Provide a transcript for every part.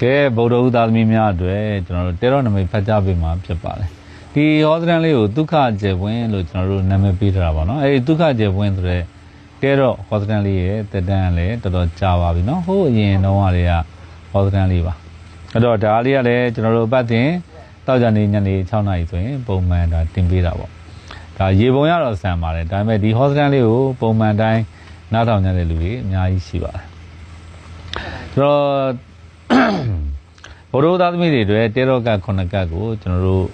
ကဲဗုဒ္ဓဦးသားသမီးများအတွက်ကျွန်တော်တို့တေရောနမိတ်ဖတ်ကြားပေးမှာဖြစ်ပါတယ်ဒီဟောသရံလေးကိုဒုက္ခကျေပွင့်လို့ကျွန်တော်တို့နာမည်ပေးထားတာပါနော်အဲဒီဒုက္ခကျေပွင့်ဆိုတဲ့တဲတော့ဟောသရံလေးရဲ့တက်တန်းလည်းတော်တော်ကြာပါပြီနော်ဟိုးအရင်တော့ကလေးကဟောသရံလေးပါအဲ့တော့ဒါလေးကလည်းကျွန်တော်တို့ပတ်တင်တောက်ကြနေညနေ6နာရီဆိုရင်ပုံမှန်ဒါတင်ပေးတာပေါ့ဒါရေပုံရတော့ဆန်ပါတယ်ဒါပေမဲ့ဒီဟောသရံလေးကိုပုံမှန်တိုင်းနားထောင်ကြတဲ့လူတွေအများကြီးရှိပါတယ်ဆိုတော့ ဘိုးတို့သားသမီးတွေအတွက်တေရောကခုနှစ်ကတ်ကိုကျွန်တော်တို့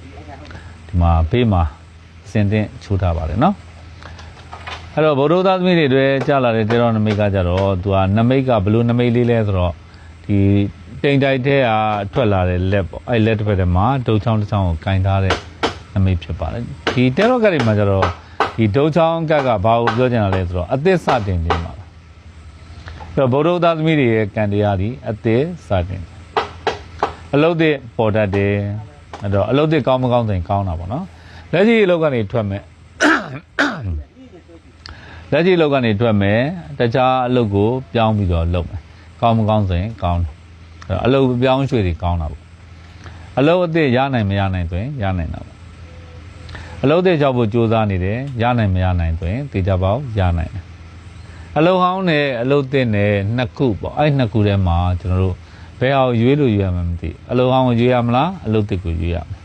ဒီမှာဘေးမှာစင်တင်ချိုးထားပါတယ်နော်အဲ့တော့ဘိုးတို့သားသမီးတွေအတွက်ကြာလာတဲ့တေရောနမိတ်ကကြတော့သူကနမိတ်ကဘလို့နမိတ်လေးလဲဆိုတော့ဒီတိမ်တိုက်ထဲကထွက်လာတဲ့လက်ပေါ့အဲ့လက်တစ်ဖက်ထဲမှာဒုတ်ချောင်းတစ်ချောင်းကိုကင်ထားတဲ့နမိတ်ဖြစ်ပါတယ်ဒီတေရောကတ်တွေမှာကြတော့ဒီဒုတ်ချောင်းကတ်ကဘာကိုပြောချင်တာလဲဆိုတော့အသစ်စတင်ခြင်းပါ အဲ့တော့ဘိုးတို့သားသမီးတွေရဲ့ကံတရားဒီအသစ်စတင်ခြင်းအလုတ်တွေပေါ်တတ်တယ်အဲ့တော့အလုတ်တွေကောင်းမကောင်းဆိုရင်ကောင်းတာပေါ့နော်လက်ရှိအလုတ်ကနေထွက်မယ်လက်ရှိအလုတ်ကနေထွက်မယ်တခြားအလုတ်ကိုပြောင်းပြီးတော့လုပ်မယ်ကောင်းမကောင်းဆိုရင်ကောင်းတယ်အဲ့တော့အလုတ်ပြောင်းရွှေ့တွေကောင်းတာပေါ့အလုတ်အသစ်ရနိုင်မရနိုင်ဆိုရင်ရနိုင်တာပေါ့အလုတ်တွေကြောက်ဖို့ကြိုးစားနေတယ်ရနိုင်မရနိုင်ဆိုရင်တေချာပေါက်ရနိုင်တယ် အလုတ်ဟောင်းနဲ့အလုတ်သစ်နဲ့နှစ်ခုပေါ့အဲ့နှစ်ခုထဲမှာကျွန်တော်တို့ဘယ်အောင်ရွေးလို့ရွေးရမှန်းမသိအလုံအောင်ရွေးရမလားအလုတ်တစ်ကိုရွေးရမယ်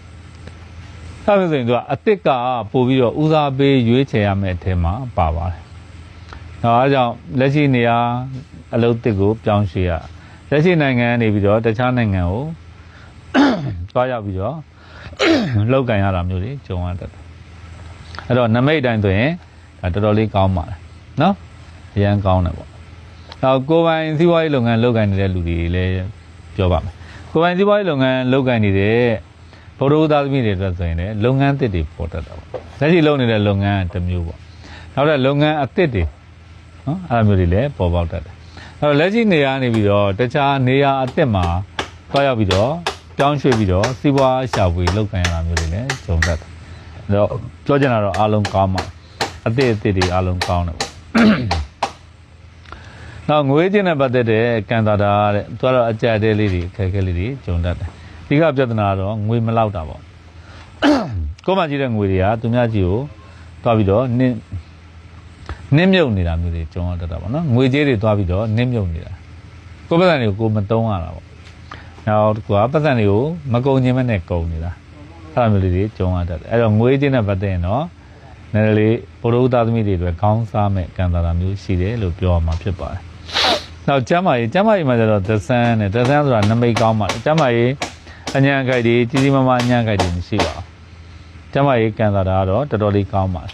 ။ဒါဆိုရင်သူကအတစ်ကပို့ပြီးတော့ဦးစားပေးရွေးချယ်ရမယ့်အထက်မှာပါပါတယ်။ဒါအားကြောင့်လက်ရှိနေရာအလုတ်တစ်ကိုပြောင်းရွှေ့ရလက်ရှိနိုင်ငံကနေပြီးတော့တခြားနိုင်ငံကိုသွားရောက်ပြီးတော့လောက်ကင်ရတာမျိုးတွေကြုံရတတ်တယ်။အဲ့တော့နမိတ်တိုင်းဆိုရင်ဒါတော်တော်လေးကောင်းပါတယ်နော်။ အရန်ကောင်းတယ်ပေါ့။နောက်ကိုယ်ပိုင်စီးပွားရေးလုပ်ငန်းလုပ်ကိုင်နေတဲ့လူတွေလည်းပြောပါမယ်။ကိုယ်ပိုင်စီးပွားရေးလုပ်ငန်းလုပ်ကိုင်နေတဲ့ဗုဒ္ဓဦးသားသမီးတွေအတွက်ဆိုရင်လည်းလုပ်ငန်းအသစ်တွေပေါ်တတ်တာပေါ့။လက်ရှိလုပ်နေတဲ့လုပ်ငန်းတစ်မျိုးပေါ့။နောက်တဲ့လုပ်ငန်းအသစ်တွေနော်အဲ့လိုမျိုးတွေလည်းပေါ်ပေါက်တတ်တယ်။အဲ့တော့လက်ရှိနေရာနေပြီးတော့တခြားနေရာအသစ်မှာတွားရောက်ပြီးတော့ပြောင်းရွှေ့ပြီးတော့စီးပွားရှာဖွေလုပ်ကိုင်ရတာမျိုးတွေလည်းဂျုံတတ်တယ်။အဲ့တော့ပြောချင်တာတော့အားလုံးကောင်းပါအသစ်အသစ်တွေအားလုံးကောင်းတယ်ပေါ့။ နောက်ငွေချင်းနဲ့ပတ်သက်တဲ့ကံတာတာတဲ့သူကတော့အကြက်တဲလေးတွေအခက်အခဲလေးတွေဂျုံတတ်တယ်ဒီကပြဿနာကတော့ငွေမလောက်တာပေါ့ကိုယ်မှကြည့်တဲ့ငွေတွေကသူများကြီးကိုတွားပြီးတော့နင်းနင်းမြုပ်နေတာမျိုးတွေဂျုံရတတ်တာပေါ့နော်ငွေကြေးတွေတွားပြီးတော့နင်းမြုပ်နေတာကိုယ်ပတ်စံတွေကိုကိုယ်မတုံးရတာပေါ့နောက်တစ်ခုကပတ်စံတွေကိုမကုန်ခြင်းမနဲ့ကုန်နေတာအဲ့လိုမျိုးလေးတွေဂျုံရတတ်တယ်အဲ့တော့ငွေချင်းနဲ့ပတ်သက်ရင်တော့နည်းနည်းလေးဘုရုသားသမီးတွေအတွက်ခေါင်းစားမဲ့ကံတာတာမျိုးရှိတယ်လို့ပြောရမှာဖြစ်ပါတယ် နောက်ကျမ်းမာရေးကျမ်းမာရေးမှာကျတော့ဒဆန်းနဲ့ဒဆန်းဆိုတာနမိတ်ကောင်းပါလေကျမ်းမာရေးအညံခိုက်တွေကြီးကြီးမားမားအညံခိုက်တွေမရှိပါဘူးကျမ်းမာရေးကံတာတာကတော့တော်တော်လေးကောင်းပါလေ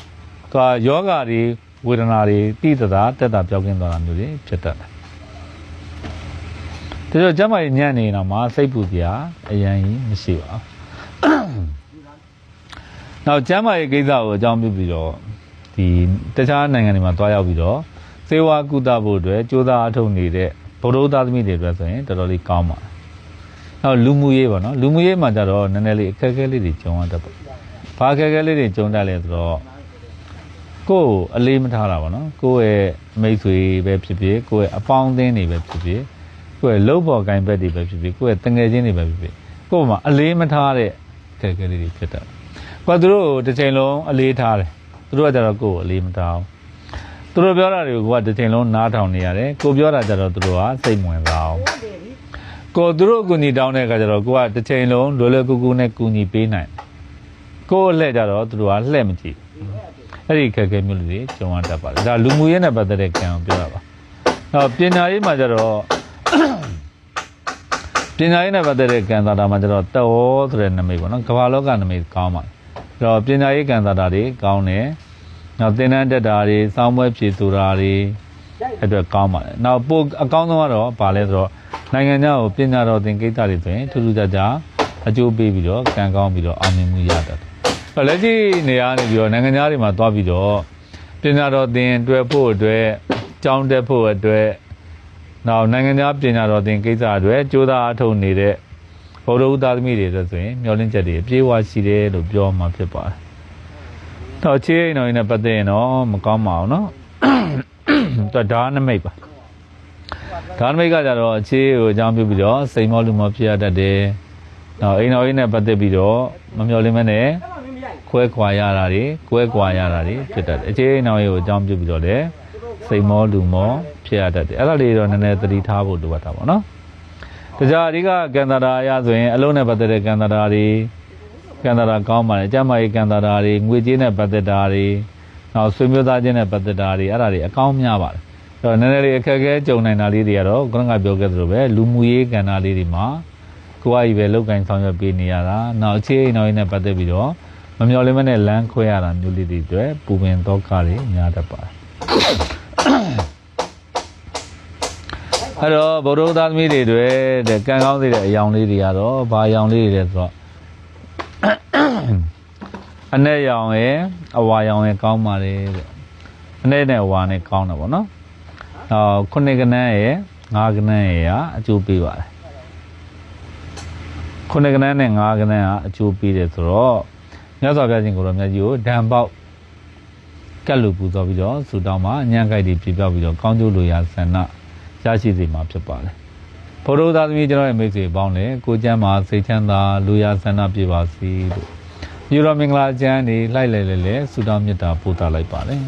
သူကယောဂတွေဝေဒနာတွေတိတသာတက်တာပြောက်ကင်းသွားတာမျိုးတွေဖြစ်တတ်တယ်ဒါကြောင့်ကျမ်းမာရေးညံ့နေတော့မှစိတ်ပူစရာအရင်ကြီးမရှိပါဘူးနောက်ကျမ်းမာရေးကိစ္စကိုအကြောင်းပြုပြီးတော့ဒီတခြားနိုင်ငံတွေမှာတွားရောက်ပြီးတော့ စေဝါကုသဖို့အတွက်ကြိုးစားအထောက်နေတဲ့ဗုဒ္ဓသားသမီးတွေအတွက်ဆိုရင်တော်တော်လေးကောင်းပါတယ်။နောက်လူမှုရေးပေါ့နော်လူမှုရေးမှာကြတော့နည်းနည်းလေးအခက်အခဲလေးတွေကြုံရတတ်ပေါ့။ဘာအခက်အခဲလေးတွေကြုံတတ်လဲဆိုတော့ကိုယ်ကိုအလေးမထားတာပေါ့နော်။ကိုယ့်ရဲ့မိတ်ဆွေပဲဖြစ်ဖြစ်ကိုယ့်ရဲ့အပေါင်းအသင်းတွေပဲဖြစ်ဖြစ်ကိုယ့်ရဲ့လုပ်ပေါ်ကိုင်ဘက်တွေပဲဖြစ်ဖြစ်ကိုယ့်ရဲ့တငယ်ချင်းတွေပဲဖြစ်ဖြစ်ကိုယ့်မှာအလေးမထားတဲ့အခက်အခဲလေးတွေဖြစ်တတ်တယ်။ကိုယ်သူတို့ကိုတစ်ချိန်လုံးအလေးထားတယ်။သူတို့ကကြတော့ကိုယ့်ကိုအလေးမထားဘူး သူတို့ပြောတာတွေကိုကတစ်ချိန်လုံးနားထောင်နေရတယ်ကိုပြောတာကြတော့သူတို့ကစိတ်ဝင်စားအောင်ကိုသူတို့အကူအညီတောင်းတဲ့အခါကျတော့ကိုကတစ်ချိန်လုံးလွယ်လွယ်ကူကူနဲ့ကူညီပေးနိုင်ကိုအလှည့်ကြတော့သူတို့ကလှည့်မကြည့်အဲ့ဒီခက်ခဲမျိုးတွေကြုံရတတ်ပါတယ်ဒါလူမှုရေးနဲ့ပတ်သက်တဲ့ကံကိုပြောတာပါနောက်ပညာရေးမှာကျတော့ပညာရေးနဲ့ပတ်သက်တဲ့ကံသာတာမှာကျတော့တောဆိုတဲ့နမိတ်ပေါ့နော်ကမ္ဘာလောကနမိတ်ကောင်းပါတယ်အဲ့တော့ပညာရေးကံသာတာတွေကောင်းတယ် နောက်သင်တန်းတက်တာတွေစောင်းပွဲဖြည့်ဆိုတာတွေအဲ့အတွက်ကောင်းပါတယ်။နောက်ပိုအကောင်းဆုံးကတော့ဗာလဲဆိုတော့နိုင်ငံခြားကိုပညာတော်သင်ကိစ္စတွေဆိုရင်ထူးထူးခြားခြားအကျိုးပေးပြီးတော့ကံကောင်းပြီးတော့အောင်မြင်မှုရတတ်တယ်။အဲ့လက်ရှိနေရာနေပြီးတော့နိုင်ငံခြားတွေမှာသွားပြီးတော့ပညာတော်သင်တွေ့ဖို့အတွက်ကြောင်းတက်ဖို့အတွက်နောက်နိုင်ငံခြားပညာတော်သင်ကိစ္စအတွက်ကြိုးစားအထောက်နေတဲ့ဘုရားဥသားသမီးတွေအတွက်ဆိုရင်မျှော်လင့်ချက်တွေအပြည့်အဝရှိတယ်လို့ပြောမှာဖြစ်ပါတယ်။ တော့ချေးအိမ်တော်ကြီးနဲ့ပတ်သက်ရင်တော့မကောင်းပါဘူးနော်တော့ဒါနမိတ်ပါဒါနမိတ်ကကြတော့ချေးကိုအကြောင်းပြုပြီးတော့စိန်မောလူမောဖြစ်ရတတ်တယ်တော့အိမ်တော်ကြီးနဲ့ပတ်သက်ပြီးတော့မမျော်လင့်မနဲ့ခွဲခွာရတာတွေကွဲခွာရတာတွေဖြစ်တတ်တယ်အခြေအိမ်တော်ကြီးကိုအကြောင်းပြုပြီးတော့လေစိန်မောလူမောဖြစ်ရတတ်တယ်အဲ့ဒါလေးတော့နည်းနည်းသတိထားဖို့လိုအပ်တာပေါ့နော်ဒါကြအဓိကကန္တာရာဆိုရင်အလုံးနဲ့ပတ်သက်တဲ့ကန္တာရာတွေ ကံတရာကောင်းပါတယ်ကျမ်းမာရေးကံတရာတွေငွေကြေးနဲ့ပတ်သက်တာတွေနောက်ဆွေမျိုးသားချင်းနဲ့ပတ်သက်တာတွေအဲ့ဒါတွေအကောင်းများပါတယ်အဲ့တော့နည်းနည်းလေးအခက်အခဲကြုံနိုင်တာလေးတွေကတော့ခုနကပြောခဲ့သလိုပဲလူမှုရေးကဏ္ဍလေးတွေမှာကိုယ်အကြီးပဲလောက်ကင်ဆောင်ရွက်ပေးနေရတာနောက်အခြေအိမ်တော်ရေးနဲ့ပတ်သက်ပြီးတော့မမျော်လင့်မနဲ့လမ်းခွဲရတာမျိုးလေးတွေအတွေ့ပူပင်တော့ကားတွေများတတ်ပါတယ်အဲ့တော့ဗုဒ္ဓသားသမီးတွေတွေတဲ့ကံကောင်းသေးတဲ့အယောင်လေးတွေကတော့ဘာအယောင်လေးတွေလဲဆိုတော့ အနဲ့ရောင်ရဲ့အဝါရောင်ရဲ့ကောင်းပါလေတဲ့အနဲ့နဲ့အဝါနဲ့ကောင်းတာပေါ့နော်အော်ခုနှစ်ကနန်းရဲ့ငါးကနန်းရဲ့ကအကျိုးပေးပါတယ်ခုနှစ်ကနန်းနဲ့ငါးကနန်းကအကျိုးပေးတယ်ဆိုတော့မြတ်စွာဘုရားရှင်ကိုရောမြတ်ကြီးကိုဓာန်ပေါက်ကတ်လူပူဇော်ပြီးတော့ဆုတောင်းမှာညံ့ကြိုက်တွေပြပြောက်ပြီးတော့ကောင်းကျိုးလိုရာဆန္ဒရရှိစေမှာဖြစ်ပါတယ်ဘုရားသားသမီးကျွန်တော်ရဲ့မိတ်ဆွေပေါင်းလည်းကိုကျမ်းမှာစိတ်ချမ်းသာလူရာဆန္ဒပြပါစေလို့ ယူရောမင်္ဂလာကျမ်းနေလိုက်လိုက်လဲလဲဆုတောင်းမေတ္တာပို့သလိုက်ပါတယ်